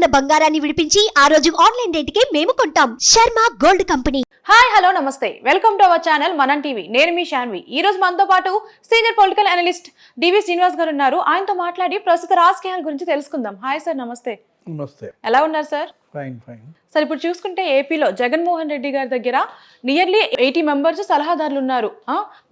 ఉన్న బంగారాన్ని విడిపించి ఆ రోజు ఆన్లైన్ రేటుకే మేము కొంటాం. Sharma gold company. Hi hello namaste. Welcome to our channel Manam TV. నేను మీ శాన్వి ఈ రోజు మనతో పాటు senior political analyst DV Srinivas garu ఉన్నారు. ఆయనతో మాట్లాడి ప్రస్తుత రాజకీయాల గురించి తెలుసుకుందాం. హాయ్ సార్ నమస్తే. నమస్తే. ఎలా ఉన్నారు సార్? Fine fine. సార్ ఇప్పుడు చూసుకుంటే ఏపీలో జగన్మోహన్ రెడ్డి గారి దగ్గర నియర్లీ ఎయిటీ మెంబర్స్ సలహాదారులు ఉన్నారు.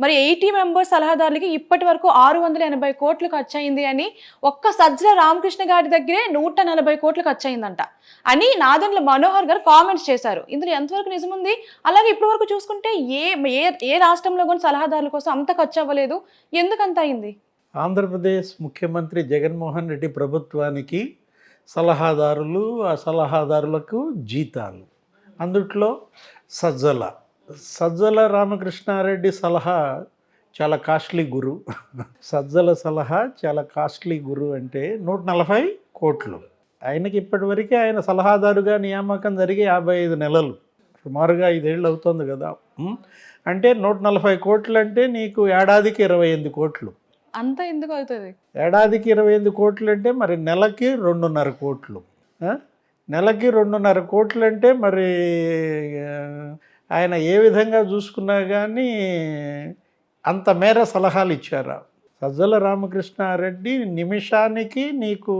మరి ఎయిటీ మెంబర్స్ సలహాదారులకి ఇప్పటి వరకు ఆరు వందల ఎనభై కోట్లు ఖర్చు అయింది అని ఒక్క సజ్జల రామకృష్ణ గారి దగ్గరే నూట నలభై కోట్లు ఖర్చు అయిందంట అని నాదెండ్ల మనోహర్ గారు కామెంట్స్ చేశారు. ఇందులో ఎంతవరకు నిజం ఉంది అలాగే ఇప్పటి వరకు చూసుకుంటే ఏ ఏ ఏ రాష్ట్రంలో కూడా సలహాదారుల కోసం అంత ఖర్చు అవ్వలేదు ఎందుకు అంత అయింది? ఆంధ్రప్రదేశ్ ముఖ్యమంత్రి జగన్మోహన్ రెడ్డి ప్రభుత్వానికి సలహాదారులు ఆ సలహాదారులకు జీతాలు. అందుట్లో సజ్జల. సజ్జల రామకృష్ణారెడ్డి సలహా చాలా కాస్ట్లీ గురు. సజ్జల సలహా చాలా కాస్ట్లీ గురు అంటే నూట నలభై కోట్లు. ఆయనకి ఇప్పటివరకే ఆయన సలహాదారుగా నియామకం జరిగి యాభై ఐదు నెలలు. సుమారుగా ఐదేళ్ళు అవుతుంది కదా. అంటే నూట నలభై కోట్లు అంటే నీకు ఏడాదికి ఇరవై ఎనిమిది కోట్లు. అంత ఎందుకు అవుతుంది? ఏడాదికి ఇరవై ఎనిమిది కోట్లు అంటే మరి నెలకి రెండున్నర కోట్లు. నెలకి రెండున్నర కోట్లు అంటే మరి ఆయన ఏ విధంగా చూసుకున్నా కానీ అంత మేర సలహాలు ఇచ్చారా. సజ్జల రామకృష్ణారెడ్డి నిమిషానికి నీకు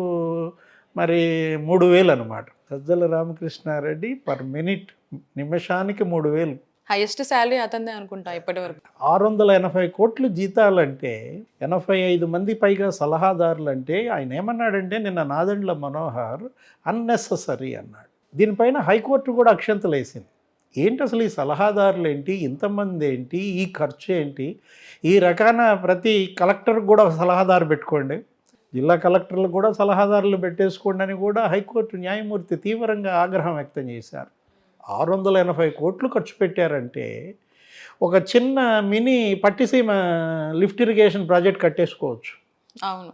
మరి మూడు వేలు అనమాట సజ్జల రామకృష్ణారెడ్డి పర్ మినిట్ నిమిషానికి మూడు వేలు. హైయెస్ట్ శాలరీ అతనిదే అనుకుంటా ఇప్పటి వరకు ఆరు వందల ఎనభై కోట్లు జీతాలంటే ఎనభై ఐదు మంది పైగా సలహాదారులు అంటే ఆయన ఏమన్నాడంటే నిన్న నాదండ్ల మనోహర్ అన్నెసెసరీ అన్నాడు. దీనిపైన హైకోర్టు కూడా అక్షంతలు వేసింది. ఏంటి అసలు ఈ సలహాదారులు ఏంటి ఇంతమంది ఏంటి ఈ ఖర్చు ఏంటి ఈ రకాన ప్రతి కలెక్టర్ కూడా సలహాదారు పెట్టుకోండి. జిల్లా కలెక్టర్లు కూడా సలహాదారులు పెట్టేసుకోండి అని కూడా హైకోర్టు న్యాయమూర్తి తీవ్రంగా ఆగ్రహం వ్యక్తం చేశారు. ఆరు వందల ఎనభై కోట్లు ఖర్చు పెట్టారంటే ఒక చిన్న mini Pattiseema lift irrigation project కట్టేసుకోవచ్చు. అవును.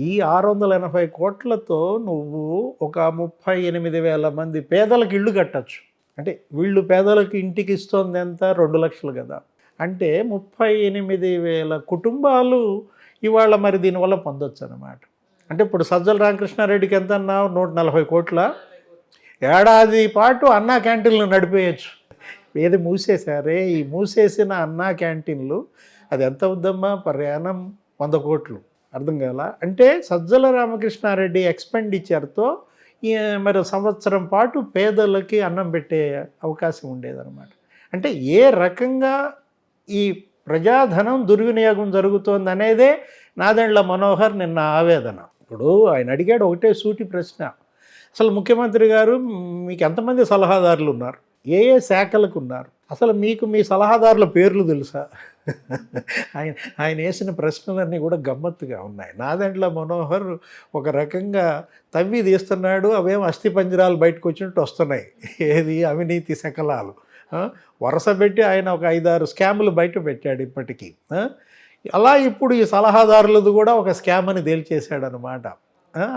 ఈ ఆరు వందల ఎనభై కోట్లతో నువ్వు ఒక ముప్పై ఎనిమిది వేల మంది పేదలకు ఇళ్ళు కట్టచ్చు. అంటే వీళ్ళు పేదలకు ఇంటికి ఇస్తోంది ఎంత? రెండు లక్షలు కదా. అంటే ముప్పై ఎనిమిది వేల కుటుంబాలు ఇవాళ మరి దీనివల్ల పొందొచ్చు అనమాట అంటే ఇప్పుడు సజ్జల రామకృష్ణారెడ్డికి ఎంత అన్నావు? నూట నలభై కోట్ల? ఏడాది పాటు అన్నా క్యాంటీన్లు నడిపేయచ్చు. ఏది మూసేశారే? ఈ మూసేసిన అన్నా క్యాంటీన్లు అది ఎంత అవుద్దమ్మా? ప్రయాణం వంద కోట్లు. అర్థం కాల? అంటే సజ్జల రామకృష్ణారెడ్డి ఎక్స్పెండిచర్తో ఈ మరి సంవత్సరం పాటు పేదలకి అన్నం పెట్టే అవకాశం ఉండేదన్నమాట. అంటే ఏ రకంగా ఈ ప్రజాధనం దుర్వినియోగం జరుగుతోంది అనేదే నాదెండ్ల మనోహర్ నిన్న ఆవేదన. ఇప్పుడు ఆయన అడిగాడు ఒకటే సూటి ప్రశ్న. అసలు ముఖ్యమంత్రి గారు మీకు ఎంతమంది సలహాదారులు ఉన్నారు? ఏ ఏ శాఖలకు ఉన్నారు? అసలు మీకు మీ సలహాదారుల పేర్లు తెలుసా? ఆయన ఆయన వేసిన ప్రశ్నలన్నీ కూడా గమ్మత్తుగా ఉన్నాయి. నాదెండ్ల మనోహర్ ఒక రకంగా తవ్వి తీస్తున్నాడు అవేం అస్థి పంజరాలు బయటకు వచ్చినట్టు వస్తున్నాయి. ఏది? అవినీతి శకలాలు. వరుస పెట్టి ఆయన ఒక ఐదారు స్కాములు బయట పెట్టాడు ఇప్పటికీ. అలా ఇప్పుడు ఈ సలహాదారులది కూడా ఒక స్కామ్ అని తేల్చేశాడు అనమాట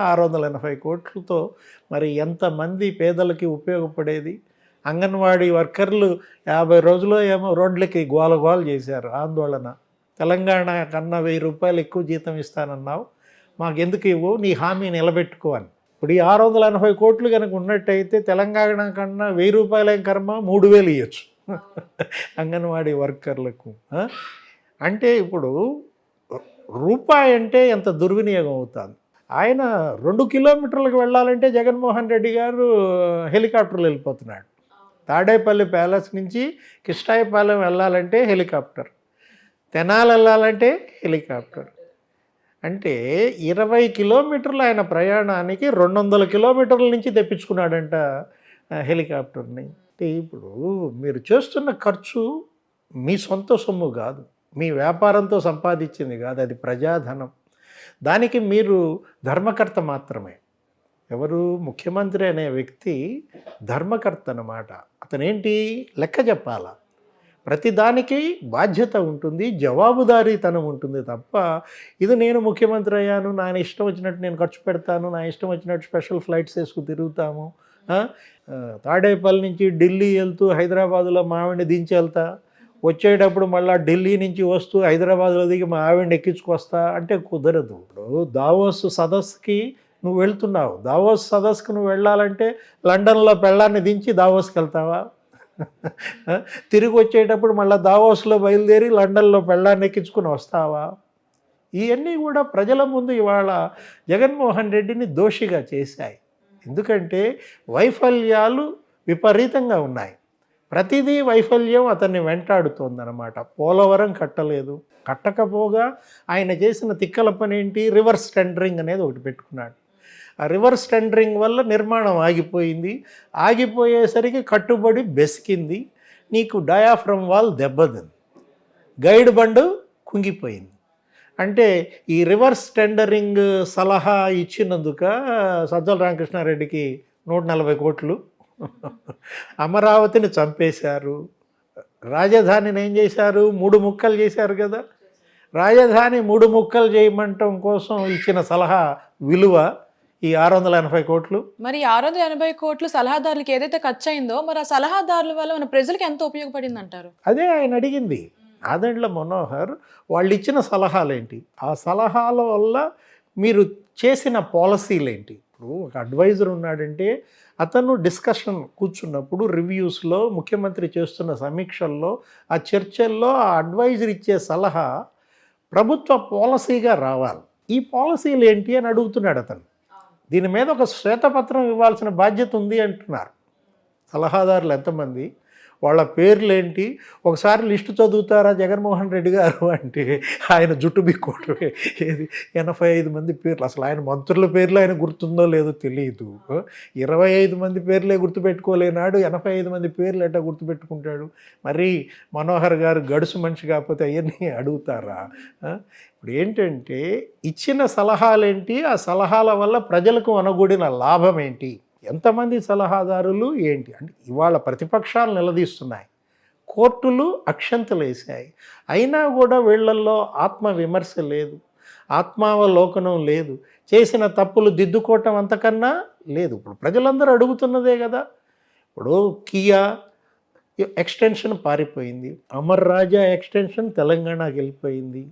ఆరు వందల ఎనభై కోట్లతో మరి ఎంతమంది పేదలకి ఉపయోగపడేది? అంగన్వాడీ వర్కర్లు యాభై రోజులు ఏమో రోడ్లకి గోల గోల చేశారు ఆందోళన. తెలంగాణ కన్నా వెయ్యి రూపాయలు ఎక్కువ జీతం ఇస్తానన్నావు. మాకెందుకు ఇవ్వు? నీ హామీ నిలబెట్టుకో అని. ఇప్పుడు ఈ ఆరు వందల ఎనభై కోట్లు కనుక ఉన్నట్టయితే తెలంగాణ కన్నా వెయ్యి రూపాయల కర్మ? మూడు వేలు ఇవ్వచ్చు అంగన్వాడీ వర్కర్లకు? అంటే ఇప్పుడు రూపాయి అంటే ఎంత దుర్వినియోగం అవుతుంది. ఆయన రెండు కిలోమీటర్లకు వెళ్ళాలంటే జగన్మోహన్ రెడ్డి గారు హెలికాప్టర్లో వెళ్ళిపోతున్నాడు. తాడేపల్లి ప్యాలెస్ నుంచి కిష్టాయపాలెం వెళ్ళాలంటే హెలికాప్టర్. తెనాలి వెళ్ళాలంటే హెలికాప్టర్. అంటే ఇరవై కిలోమీటర్లు ఆయన ప్రయాణానికి రెండు వందల కిలోమీటర్ల నుంచి తెప్పించుకున్నాడంట హెలికాప్టర్ని. అంటే ఇప్పుడు మీరు చేస్తున్న ఖర్చు మీ సొంత సొమ్ము కాదు. మీ వ్యాపారంతో సంపాదించింది కాదు. అది ప్రజాధనం. దానికి మీరు ధర్మకర్త మాత్రమే. ఎవరు ముఖ్యమంత్రి అనే వ్యక్తి ధర్మకర్త అన్నమాట. అతనేంటి? లెక్క చెప్పాలా. ప్రతిదానికి బాధ్యత ఉంటుంది జవాబుదారీతనం ఉంటుంది తప్ప ఇది నేను ముఖ్యమంత్రి అయ్యాను నా ఇష్టం వచ్చినట్టు నేను ఖర్చు పెడతాను నా ఇష్టం వచ్చినట్టు స్పెషల్ ఫ్లైట్స్ వేసుకు తిరుగుతాము తాడేపల్లి నుంచి ఢిల్లీ వెళ్తూ హైదరాబాదులో మావిడిని దించి వెళ్తా వచ్చేటప్పుడు మళ్ళీ ఢిల్లీ నుంచి వస్తూ హైదరాబాద్లో దిగి మా ఆవిడని ఎక్కించుకొస్తా అంటే కుదరదు. ఇప్పుడు దావోస్ సదస్సుకి నువ్వు వెళ్తున్నావు. దావోస్ సదస్సుకు నువ్వు వెళ్ళాలంటే లండన్లో పెళ్ళాన్ని దించి దావోస్కి వెళ్తావా? తిరిగి వచ్చేటప్పుడు మళ్ళీ దావోస్లో బయలుదేరి లండన్లో పెళ్ళాన్ని ఎక్కించుకుని వస్తావా? ఇవన్నీ కూడా ప్రజల ముందు ఇవాళ జగన్మోహన్ రెడ్డిని దోషిగా చేశాయి. ఎందుకంటే వైఫల్యాలు విపరీతంగా ఉన్నాయి. ప్రతిదీ వైఫల్యం అతన్ని వెంటాడుతోందనమాట పోలవరం కట్టలేదు. కట్టకపోగా ఆయన చేసిన తిక్కల పని ఏంటి? రివర్స్ టెండరింగ్ అనేది ఒకటి పెట్టుకున్నాడు. ఆ రివర్స్ టెండరింగ్ వల్ల నిర్మాణం ఆగిపోయింది. ఆగిపోయేసరికి కట్టుబడి బెసికింది. నీకు డయాఫ్రమ్ వాల్ దెబ్బతింది. గైడ్ బండు కుంగిపోయింది. అంటే ఈ రివర్స్ టెండరింగ్ సలహా ఇచ్చినందుక సజ్జల రామకృష్ణారెడ్డికి నూట నలభై కోట్లు అమరావతిని చంపేశారు. రాజధానిని ఏం చేశారు? మూడు ముక్కలు చేశారు కదా. రాజధాని మూడు ముక్కలు చేయమంటం కోసం ఇచ్చిన సలహా విలువ ఈ ఆరు వందల ఎనభై కోట్లు. మరి ఆరు వందల ఎనభై కోట్లు సలహాదారులకి ఏదైతే ఖర్చు అయిందో మరి ఆ సలహాదారుల వల్ల మన ప్రజలకు ఎంత ఉపయోగపడింది అంటారు అదే ఆయన అడిగింది. ఆదండ్ల మనోహర్ వాళ్ళు ఇచ్చిన సలహాలు ఏంటి ఆ సలహాల వల్ల మీరు చేసిన పాలసీలు ఏంటి ఇప్పుడు ఒక అడ్వైజర్ ఉన్నాడంటే అతను డిస్కషన్ కూర్చున్నప్పుడు రివ్యూస్లో ముఖ్యమంత్రి చేస్తున్న సమీక్షల్లో ఆ చర్చల్లో ఆ అడ్వైజర్ ఇచ్చే సలహా ప్రభుత్వ పాలసీగా రావాలి. ఈ పాలసీలు ఏంటి అని అడుగుతున్నాడు అతను. దీని మీద ఒక శ్వేతపత్రం ఇవ్వాల్సిన బాధ్యత ఉంది అంటున్నారు. సలహాదారులు ఎంతమంది? వాళ్ళ పేర్లు ఏంటి ఒకసారి లిస్టు చదువుతారా జగన్మోహన్ రెడ్డి గారు అంటే ఆయన జుట్టు బిక్కోవటమే ఏది? ఎనభై ఐదు మంది పేర్లు. అసలు ఆయన మంత్రుల పేర్లు ఆయన గుర్తుందో లేదో తెలియదు ఇరవై ఐదు మంది పేర్లే గుర్తుపెట్టుకోలేనాడు ఎనభై ఐదు మంది పేర్లు ఎట్లా గుర్తుపెట్టుకుంటాడు? మరి మనోహర్ గారు గడుసు మనిషి కాకపోతే అవన్నీ అడుగుతారా? ఇప్పుడు ఏంటంటే ఇచ్చిన సలహాలేంటి? ఆ సలహాల వల్ల ప్రజలకు అనుగుడిన లాభం ఏంటి? ఎంతమంది సలహాదారులు ఏంటి? అంటే ఇవాళ ప్రతిపక్షాలు నిలదీస్తున్నాయి. కోర్టులు అక్షంతలు వేసాయి అయినా కూడా వీళ్ళల్లో ఆత్మ విమర్శ లేదు. ఆత్మావలోకనం లేదు. చేసిన తప్పులు దిద్దుకోవటం అంతకన్నా లేదు. ఇప్పుడు ప్రజలందరూ అడుగుతున్నదే కదా. ఇప్పుడు కియా ఎక్స్టెన్షన్ పారిపోయింది. అమర్ రాజా ఎక్స్టెన్షన్ తెలంగాణకి వెళ్ళిపోయింది.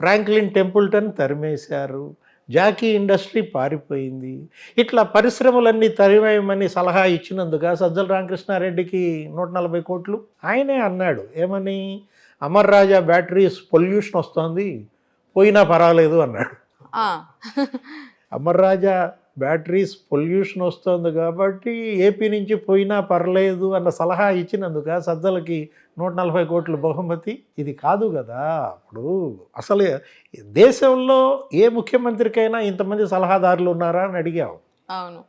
ఫ్రాంక్లిన్ టెంపుల్టన్ తరిమేశారు. జాకీ ఇండస్ట్రీ పారిపోయింది. ఇట్లా పరిశ్రమలన్నీ తరిమేయమని సలహా ఇచ్చినందుక సజ్జల రామకృష్ణారెడ్డికి నూట నలభై కోట్లు ఆయనే అన్నాడు. ఏమని? అమర్ రాజా బ్యాటరీస్ పొల్యూషన్ వస్తుంది పోయినా పర్వాలేదు అన్నాడు. అమర్ రాజా బ్యాటరీస్ పొల్యూషన్ వస్తుంది కాబట్టి ఏపీ నుంచి పోయినా పర్లేదు అన్న సలహా ఇచ్చినందుక సజ్జలకి నూట నలభై కోట్ల బహుమతి. ఇది కాదు కదా. ఇప్పుడు అసలు దేశంలో ఏ ముఖ్యమంత్రికైనా ఇంతమంది సలహాదారులు ఉన్నారా అని అడిగావు అవును.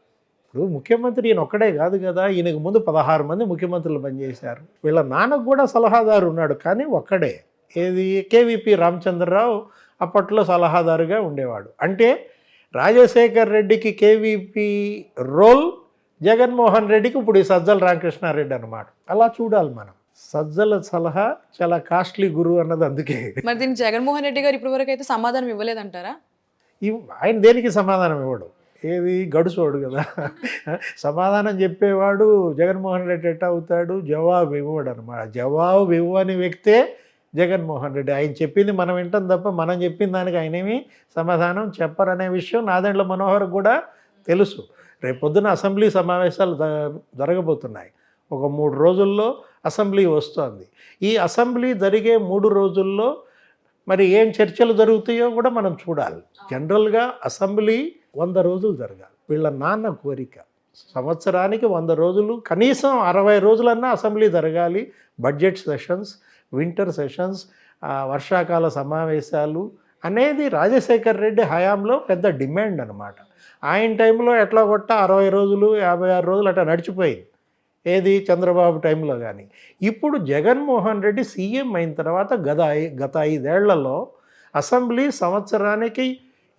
ఇప్పుడు ముఖ్యమంత్రి ఈయన ఒక్కడే కాదు కదా. ఈయనకు ముందు పదహారు మంది ముఖ్యమంత్రులు పనిచేశారు. వీళ్ళ నాన్నకు కూడా సలహాదారు ఉన్నాడు కానీ ఒక్కడే. ఏది? కేవీపీ రామచంద్రరావు అప్పట్లో సలహాదారుగా ఉండేవాడు. అంటే రాజశేఖర్ రెడ్డికి కేవీపీ రోల్ జగన్మోహన్ రెడ్డికి ఇప్పుడు ఈ సజ్జల రామకృష్ణారెడ్డి అనమాట అలా చూడాలి మనం. సజ్జల సలహా చాలా కాస్ట్లీ గురువు అన్నది అందుకే. మరి దీనికి జగన్మోహన్ రెడ్డి గారు ఇప్పటి వరకు అయితే సమాధానం ఇవ్వలేదంటారా? ఇవ్- ఆయన దేనికి సమాధానం ఇవ్వడు? ఏది గడుసోడు కదా. సమాధానం చెప్పేవాడు జగన్మోహన్ రెడ్డి ఎట్ట అవుతాడు జవాబు ఇవ్వడు అనమాట జవాబు ఇవ్వని వ్యక్తే జగన్మోహన్ రెడ్డి. ఆయన చెప్పింది మనం వింటాం తప్ప మనం చెప్పిన దానికి ఆయనేమి సమాధానం చెప్పరనే విషయం నాదెండ్ల మనోహర్ కూడా తెలుసు. రేపు పొద్దున అసెంబ్లీ సమావేశాలు జరగబోతున్నాయి. ఒక మూడు రోజుల్లో అసెంబ్లీ వస్తోంది. ఈ అసెంబ్లీ జరిగే మూడు రోజుల్లో మరి ఏం చర్చలు జరుగుతాయో కూడా మనం చూడాలి. జనరల్గా అసెంబ్లీ వంద రోజులు జరగాలి. వీళ్ళ నాన్న కోరిక సంవత్సరానికి వంద రోజులు కనీసం అరవై రోజులన్నా అసెంబ్లీ జరగాలి. బడ్జెట్ సెషన్స్ వింటర్ సెషన్స్ వర్షాకాల సమావేశాలు అనేది రాజశేఖర్ రెడ్డి హయాంలో పెద్ద డిమాండ్ అనమాట ఆయన టైంలో ఎట్లా కొట్ట అరవై రోజులు యాభై ఆరు రోజులు అట్లా నడిచిపోయింది. ఏది? చంద్రబాబు టైంలో కానీ ఇప్పుడు జగన్మోహన్ రెడ్డి సీఎం అయిన తర్వాత గత గత ఐదేళ్ళలో అసెంబ్లీ సంవత్సరానికి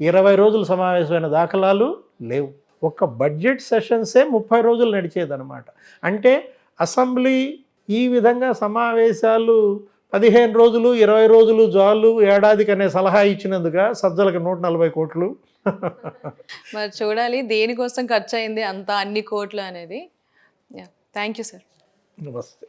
ఇరవై రోజులు సమావేశమైన దాఖలాలు లేవు. ఒక్క బడ్జెట్ సెషన్సే ముప్పై రోజులు నడిచేదనమాట అంటే అసెంబ్లీ ఈ విధంగా సమావేశాలు పదిహేను రోజులు ఇరవై రోజులు జాలు ఏడాదికి అనే సలహా ఇచ్చినందుక సజ్జలకు నూట నలభై కోట్లు. మరి చూడాలి దేనికోసం ఖర్చు అయింది అంత అన్ని కోట్లు అనేది. థ్యాంక్ యూ సార్ నమస్తే.